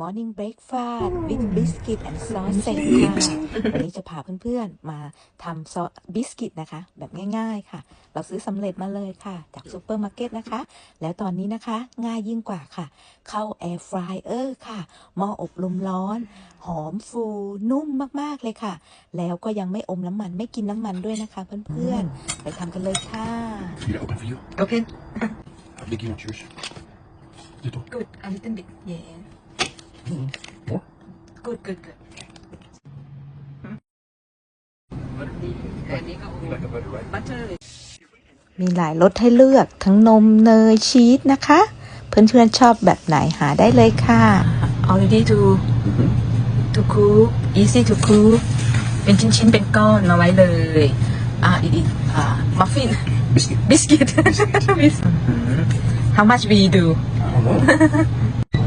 Morning Breakfast with Biscuit and Sausage ค่ะวันนี้จะพาเพื่อนๆ มาทำซอสบิสกิตนะคะ แบบง่ายๆค่ะ เราซื้อสำเร็จมาเลยค่ะ จากซูเปอร์มาร์เก็ตนะคะ แล้วตอนนี้นะคะ ง่ายยิ่งกว่าค่ะ เข้าแอร์ฟรายเออร์ค่ะหม้ออบลมร้อน หอมฟูนุ่มมากๆเลยค่ะ แล้วก็ยังไม่อมน้ำมันไม่กินน้ำมันด้วยนะคะเพื่อนๆ ไปทำกันเลยค่ะ You got open for you? Okay. How big you want yours? Little. Good. A little bit. Yeah. ตอร์มีหลายรสให้เลือกทั้งนมเนยชีสนะคะ เพื่อนๆชอบแบบไหนหาได้เลยค่ะ already to to cook easy to cook เป็นชิ้นๆเป็นก้อนมาไว้เลย อ่าอีกอ่ามัฟฟิน Biscuit. biscuit how much we do I don't know.